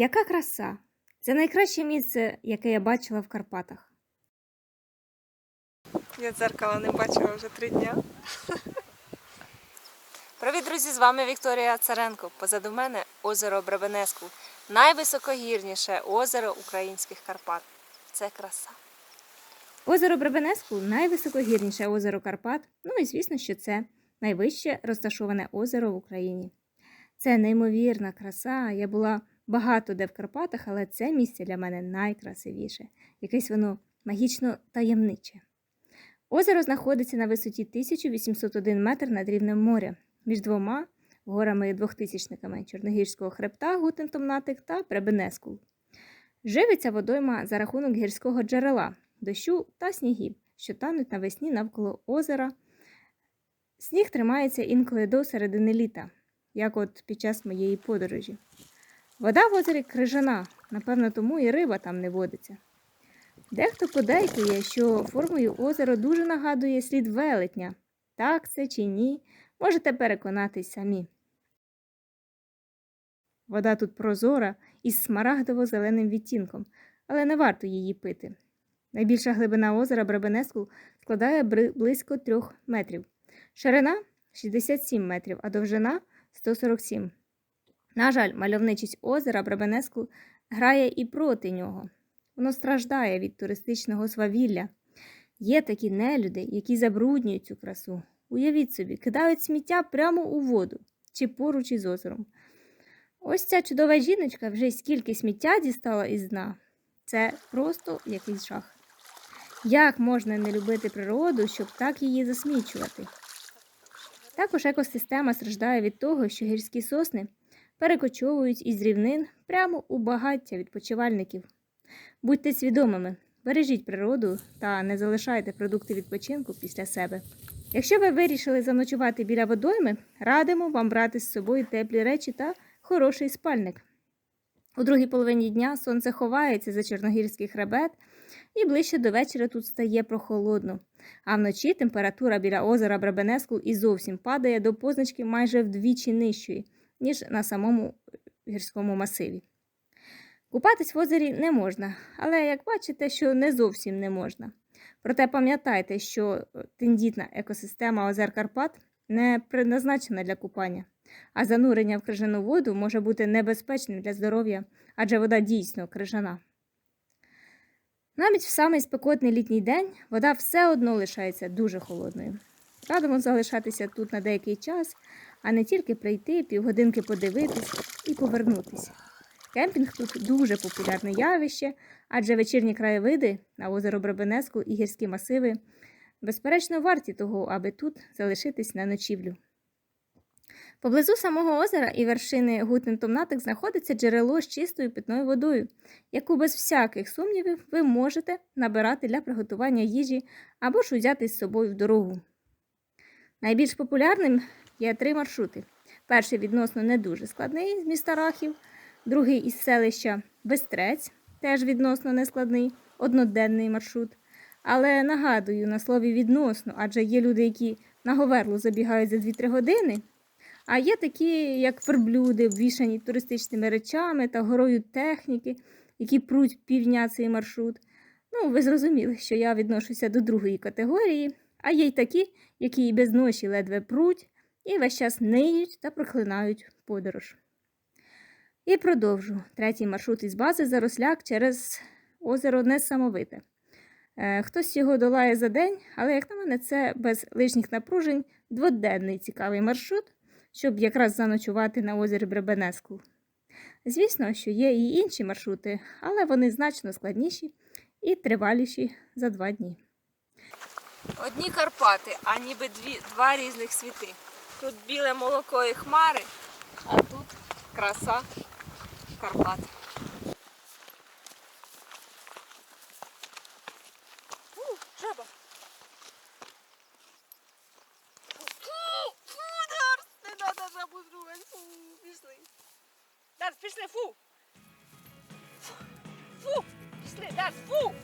Яка краса! Це найкраще місце, яке я бачила в Карпатах. Я дзеркала не бачила вже три дня. Привіт, друзі! З вами Вікторія Царенко. Позаду мене озеро Бребенеску. Найвисокогірніше озеро українських Карпат. Це краса. Озеро Бребенеску найвисокогірніше озеро Карпат. Ну і звісно, що це найвище розташоване озеро в Україні. Це неймовірна краса. Я була багато де в Карпатах, але це місце для мене найкрасивіше. Якесь воно магічно таємниче. Озеро знаходиться на висоті 1801 метр над рівнем моря між двома горами двохтисячниками Чорногірського хребта Гутентомнатик та Пребенескул. Живиться водойма за рахунок гірського джерела, дощу та снігів, що тануть навесні навколо озера. Сніг тримається інколи до середини літа, як от під час моєї подорожі. Вода в озері крижана, напевно, тому і риба там не водиться. Дехто подейкує, що формою озеро дуже нагадує слід велетня. Так це чи ні, можете переконатись самі. Вода тут прозора із смарагдово-зеленим відтінком, але не варто її пити. Найбільша глибина озера Бребенескул складає близько 3 метрів. Ширина 67 метрів, а довжина 147. На жаль, мальовничість озера Бребенескул грає і проти нього. Воно страждає від туристичного свавілля. Є такі нелюди, які забруднюють цю красу. Уявіть собі, кидають сміття прямо у воду чи поруч із озером. Ось ця чудова жіночка вже скільки сміття дістала із дна. Це просто якийсь жах. Як можна не любити природу, щоб так її засмічувати? Також екосистема страждає від того, що гірські сосни перекочовують із рівнин прямо у багаття відпочивальників. Будьте свідомими, бережіть природу та не залишайте продукти відпочинку після себе. Якщо ви вирішили заночувати біля водойми, радимо вам брати з собою теплі речі та хороший спальник. У другій половині дня сонце ховається за чорногірський хребет, і ближче до вечора тут стає прохолодно. А вночі температура біля озера Брабенеску і зовсім падає до позначки майже вдвічі нижчої, ніж на самому гірському масиві. Купатись в озері не можна, але як бачите, що не зовсім не можна. Проте пам'ятайте, що тендітна екосистема озер Карпат не предназначена для купання, а занурення в крижану воду може бути небезпечним для здоров'я, адже вода дійсно крижана. Навіть в самий спекотний літній день вода все одно лишається дуже холодною. Радимо залишатися тут на деякий час, а не тільки прийти, півгодинки подивитись і повернутися. Кемпінг тут дуже популярне явище, адже вечірні краєвиди на озеро Брабенеску і гірські масиви безперечно варті того, аби тут залишитись на ночівлю. Поблизу самого озера і вершини Гутентомнатик знаходиться джерело з чистою питною водою, яку без всяких сумнівів ви можете набирати для приготування їжі або ж узяти з собою в дорогу. Найбільш популярним є три маршрути. Перший відносно не дуже складний з міста Рахів, другий із селища Бестрець, теж відносно нескладний, одноденний маршрут. Але нагадую на слові відносно, адже є люди, які на Говерлу забігають за 2-3 години, а є такі, як верблюди, обвішані туристичними речами та горою техніки, які пруть півдня цей маршрут. Ну, ви зрозуміли, що я відношуся до другої категорії, а є й такі, які і без ночі ледве пруть, і весь час ниють та проклинають подорож. І продовжу. Третій маршрут із бази Заросляк через озеро Несамовите. Е, Хтось його долає за день, але, як на мене, це без лишніх напружень дводенний цікавий маршрут, щоб якраз заночувати на озері Бребенеску. Звісно, що є і інші маршрути, але вони значно складніші і триваліші за два дні. Одні Карпати, а ніби дві, два різних світи. Тут біле молоко і хмари, а тут краса Карпат. Фу, жаба. Фу, Дарс, не треба жабу зрубати. Фу, пішли. Дарс, фу. Фу, пішли, Дарс. Фу.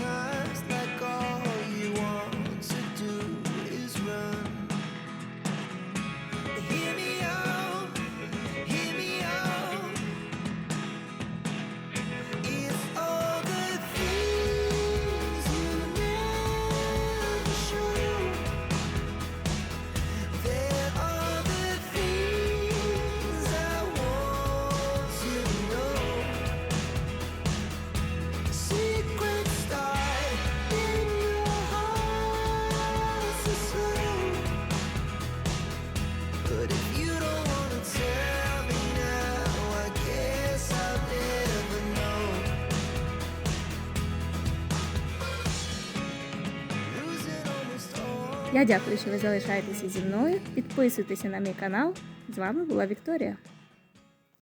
time. Я дякую, що ви залишаєтеся зі мною. Підписуйтеся на мій канал. З вами була Вікторія.